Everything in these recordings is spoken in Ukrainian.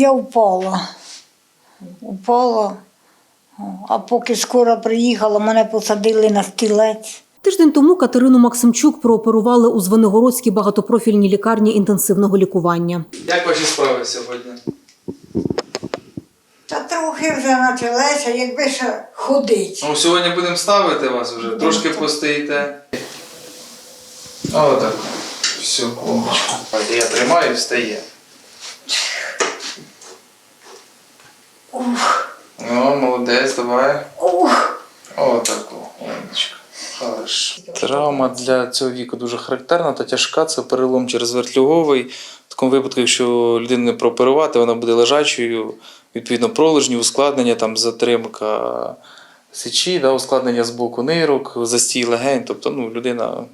Я впала. Упала. А поки скоро приїхала, мене посадили на стілець. Тиждень тому Катерину Максимчук прооперували у Звенигородській багатопрофільній лікарні інтенсивного лікування. Як ваші справи сьогодні? Та трохи вже почалося, якби ще ходить. Ну, сьогодні будемо ставити вас вже. Трошки постоїте. Отак. Все, умничка. Я тримаю і встає. Ну, молодець, давай. Отак, умничка. Хорошо. Травма для цього віку дуже характерна та тяжка. Це перелом через вертлюговий. В такому випадку, якщо людину не прооперувати, вона буде лежачою, відповідно, пролежні, ускладнення, там, затримка сечі, да, ускладнення з боку нирок, застій легень. Тобто ну, людина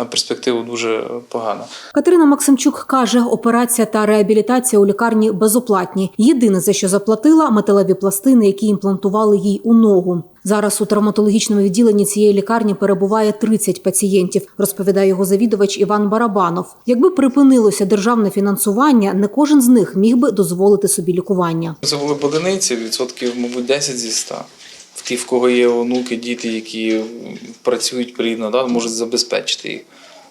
на перспективу дуже погана. Катерина Максимчук каже, операція та реабілітація у лікарні безоплатні. Єдине, за що заплатила металеві пластини, які імплантували їй у ногу. Зараз у травматологічному відділенні цієї лікарні перебуває 30 пацієнтів, розповідає його завідувач Іван Барабанов. Якби припинилося державне фінансування, не кожен з них міг би дозволити собі лікування. Це були б одиниці, відсотків, мабуть, 10 зі 100. Ті, в кого є онуки, діти, які працюють плідно, да, можуть забезпечити їх.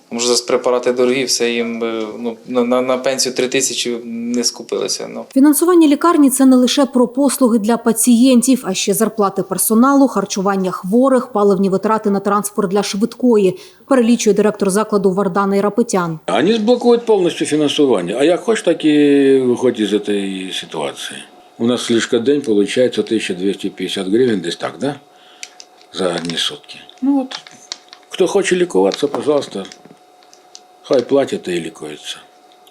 Тому що зараз препарати дорогі, все їм е, ну, на, на, на пенсію 3 тисячі не скупилися. Ну. Фінансування лікарні це не лише про послуги для пацієнтів, а ще зарплати персоналу, харчування хворих, паливні витрати на транспорт для швидкої, перелічує директор закладу Вардана Ірапетян. Они сблокуют полностью финансование. А як хочешь, так и выходь из этой ситуации. У нас лишь день получается 1250 гривен, десь так, да? За одни сутки. Ну вот, кто хочет ликоваться, пожалуйста, хай платит и ликуется.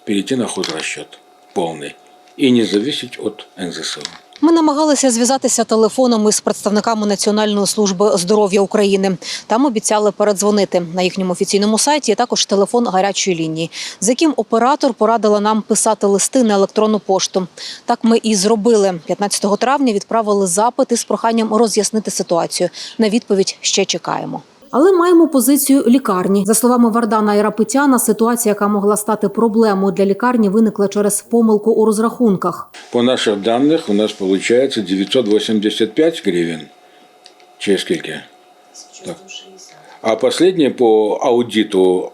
Перейти на хозрасчет полный. И не зависеть от НЗСО. Ми намагалися зв'язатися телефоном із представниками Національної служби здоров'я України. Там обіцяли передзвонити. На їхньому офіційному сайті є також телефон гарячої лінії, з яким оператор порадила нам писати листи на електронну пошту. Так ми і зробили. 15 травня відправили запит із проханням роз'яснити ситуацію. На відповідь ще чекаємо. Але маємо позицію лікарні. За словами Вардана Ірапетяна, ситуація, яка могла стати проблемою для лікарні, виникла через помилку у розрахунках. По наших данных у нас получается 985 гривен. Через скільки? Так. А последнее по аудиту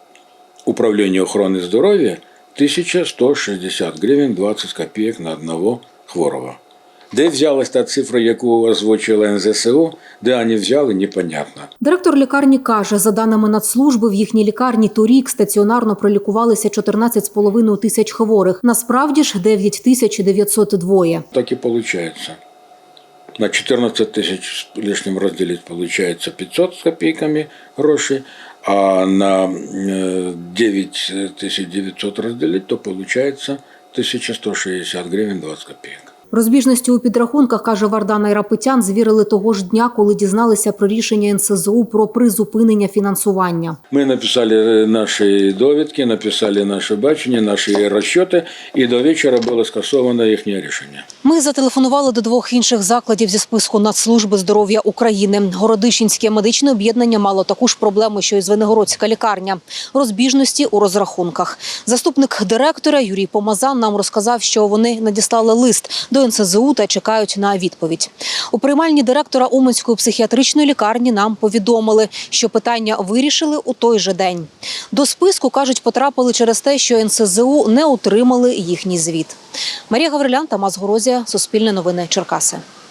Управления охраны здоровья 1160 гривен 20 копеек на одного хворого. Де взялась та цифра, яку озвучила НЗСО, де вони взяли, непонятно. Директор лікарні каже, за даними Нацслужби, в їхній лікарні торік стаціонарно пролікувалися 14,5 тисяч хворих. Насправді ж 9 тисяч 902. Так и получается. На 14 тысяч с лишним разделить получается 500 с копейками грошей, а на э, 9900 разделить, то получается 1160 гривен 20 копеек. Розбіжності у підрахунках, каже Вардана Ірапетян, звірили того ж дня, коли дізналися про рішення НСЗУ про призупинення фінансування. Ми написали наші довідки, написали наше бачення, наші розчоти, і до вечора було скасовано їхнє рішення. Ми зателефонували до двох інших закладів зі списку Нацслужби здоров'я України. Городищенське медичне об'єднання мало таку ж проблему, що й Звенигородська лікарня. Розбіжності у розрахунках. Заступник директора Юрій Помазан нам розказав, що вони надіслали лист до НСЗУ та чекають на відповідь. У приймальні директора Уманської психіатричної лікарні нам повідомили, що питання вирішили у той же день. До списку кажуть, потрапили через те, що НСЗУ не отримали їхній звіт. Марія Гаврилян, Тамас Горозія, Суспільне новини, Черкаси.